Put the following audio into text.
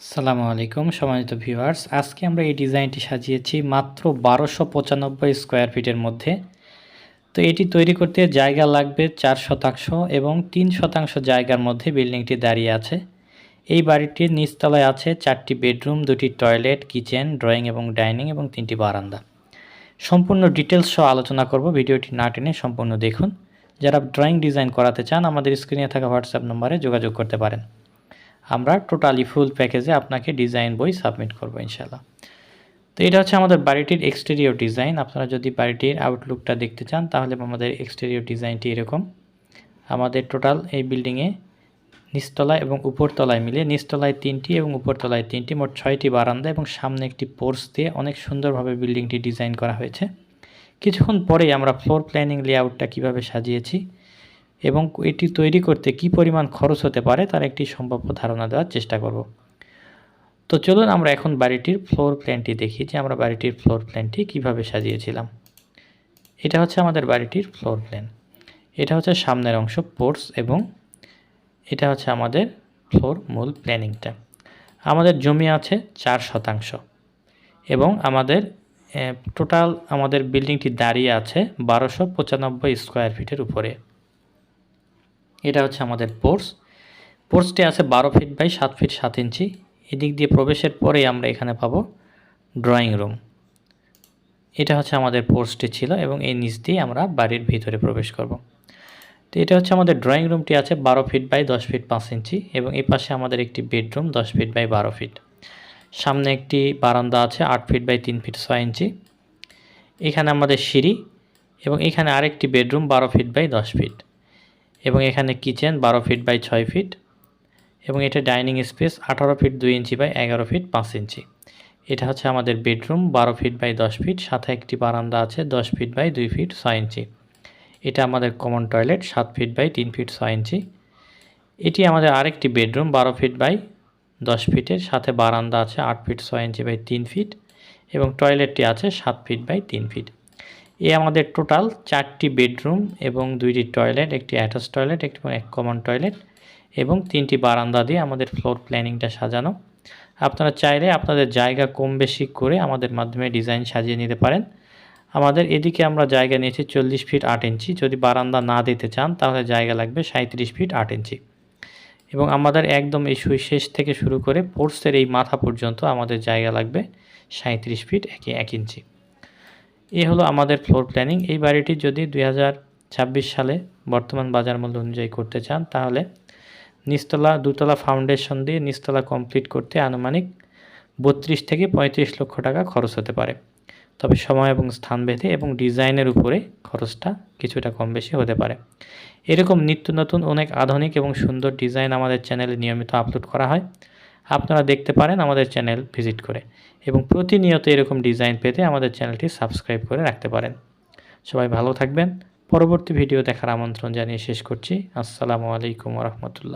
আসসালামু আলাইকুম, সম্মানিত ভিউয়ার্স। আজকে আমরা এই ডিজাইনটি সাজিয়েছি মাত্র বারোশো পঁচানব্বই স্কোয়ার ফিটের মধ্যে। তো এটি তৈরি করতে জায়গা লাগবে চার শতাংশ এবং তিন শতাংশ জায়গার মধ্যে বিল্ডিংটি দাঁড়িয়ে আছে। এই বাড়িটির নিচতলায় আছে চারটি বেডরুম, দুটি টয়লেট, কিচেন, ড্রয়িং এবং ডাইনিং এবং তিনটি বারান্দা। সম্পূর্ণ ডিটেলস সহ আলোচনা করব, ভিডিওটি না টেনে সম্পূর্ণ দেখুন। যারা ড্রয়িং ডিজাইন করাতে চান, আমাদের স্ক্রিনে থাকা হোয়াটসঅ্যাপ নম্বরে যোগাযোগ করতে পারেন। আমরা টোটালি ফুল প্যাকেজে আপনাকে ডিজাইন বই সাবমিট করব ইনশাল্লাহ তো এটা হচ্ছে আমাদের বাড়িটির এক্সটেরিয়র ডিজাইন আপনারা যদি বাড়িটির আউটলুকটা দেখতে চান, তাহলে আমাদের এক্সটেরিয়র ডিজাইনটি এরকম। আমাদের টোটাল এই বিল্ডিংয়ে নিচতলায় এবং উপরতলায় মিলে নিচতলায় তিনটি এবং উপরতলায় তিনটি, মোট ছয়টি বারান্দা এবং সামনে একটি পোর্স দিয়ে অনেক সুন্দরভাবে বিল্ডিংটি ডিজাইন করা হয়েছে। কিছুক্ষণ পরেই আমরা ফ্লোর প্ল্যানিং লেআউটটা কীভাবে সাজিয়েছি এবং এটি তৈরি করতে কি পরিমাণ খরচ হতে পারে তার একটি সম্ভাব্য ধারণা দেওয়ার চেষ্টা করব। তো চলুন আমরা এখন বাড়িটির ফ্লোর প্ল্যানটি দেখি যে আমরা বাড়িটির ফ্লোর প্ল্যানটি কীভাবে সাজিয়েছিলাম। এটা হচ্ছে আমাদের বাড়িটির ফ্লোর প্ল্যান এটা হচ্ছে সামনের অংশ পোর্টস এবং এটা হচ্ছে আমাদের ফ্লোর মূল প্ল্যানিংটা আমাদের জমি আছে চার শতাংশ এবং আমাদের টোটাল আমাদের বিল্ডিংটি দাঁড়িয়ে আছে বারোশো পঁচানব্বই স্কোয়ার ফিটের উপরে। এটা হচ্ছে আমাদের পোর্স। পোর্সটি আছে বারো ফিট বাই সাত ফিট সাত ইঞ্চি। এদিক দিয়ে প্রবেশের পরেই আমরা এখানে পাবো ড্রয়িং রুম। এটা হচ্ছে আমাদের পোর্সটি ছিল এবং এই নিচ দিয়ে আমরা বাড়ির ভিতরে প্রবেশ করব। তো এটা হচ্ছে আমাদের ড্রয়িং রুমটি আছে বারো ফিট বাই দশ ফিট পাঁচ ইঞ্চি এবং এই পাশে আমাদের একটি বেডরুম দশ ফিট বাই বারো ফিট। সামনে একটি বারান্দা আছে আট ফিট বাই তিন ফিট ছয় ইঞ্চি। এখানে আমাদের সিঁড়ি এবং এখানে আরেকটি বেডরুম বারো ফিট বাই দশ ফিট। এবং এখানে কিচেন বারো ফিট বাই ছয় ফিট এবং এটা ডাইনিং স্পেস আঠারো ফিট দুই ইঞ্চি বাই এগারো ফিট পাঁচ ইঞ্চি। এটা হচ্ছে আমাদের বেডরুম বারো ফিট বাই দশ ফিট সাথে একটি বারান্দা আছে দশ ফিট বাই দুই ফিট ছয় ইঞ্চি। এটা আমাদের কমন টয়লেট সাত ফিট বাই তিন ফিট ছয় ইঞ্চি। এটি আমাদের আরেকটি বেডরুম বারো ফিট বাই দশ ফিটের সাথে বারান্দা আছে আট ফিট ছয় ইঞ্চি বাই তিন ফিট এবং টয়লেটটি আছে সাত ফিট বাই তিন ফিট এ আমাদের টোটাল চারটি বেডরুম এবং দুইটি টয়লেট, একটি অ্যাটাচ টয়লেট, একটি এক কমন টয়লেট এবং তিনটি বারান্দা দিয়ে আমাদের ফ্লোর প্ল্যানিংটা সাজানো। আপনারা চাইলে আপনাদের জায়গা কম বেশি করে আমাদের মাধ্যমে ডিজাইন সাজিয়ে নিতে পারেন। আমাদের এদিকে আমরা জায়গা নিয়েছি চল্লিশ ফিট আট ইঞ্চি। যদি বারান্দা না দিতে চান, তাহলে জায়গা লাগবে সাঁত্রিশ ফিট আট ইঞ্চি। এবং আমাদের একদম এই শেষ থেকে শুরু করে পোর্টসের এই মাথা পর্যন্ত আমাদের জায়গা লাগবে সাঁত্রিশ ফিট এক এক ইঞ্চি। এ হলো আমাদের ফ্লোর প্ল্যানিং এই বাড়িটি যদি দুই হাজার ছাব্বিশ সালে বর্তমান বাজার মূল্য অনুযায়ী করতে চান, তাহলে নিচতলা, দুতলা ফাউন্ডেশন দিয়ে নিচতলা কমপ্লিট করতে আনুমানিক বত্রিশ থেকে পঁয়ত্রিশ লক্ষ টাকা খরচ হতে পারে। তবে সময় এবং স্থান ভেদে এবং ডিজাইনের উপরে খরচটা কিছুটা কম বেশি হতে পারে। এরকম নিত্য নতুন অনেক আধুনিক এবং সুন্দর ডিজাইন আমাদের চ্যানেলে নিয়মিত আপলোড করা হয়। আপনারা দেখতে পারেন আমাদের চ্যানেল ভিজিট করে এবং প্রতিনিয়ত এরকম ডিজাইন পেতে আমাদের চ্যানেলটি সাবস্ক্রাইব করে রাখতে পারেন। সবাই ভালো থাকবেন। পরবর্তী ভিডিও দেখার আমন্ত্রণ জানিয়ে শেষ করছি। আসসালামু আলাইকুম রহমতুল্লাহ।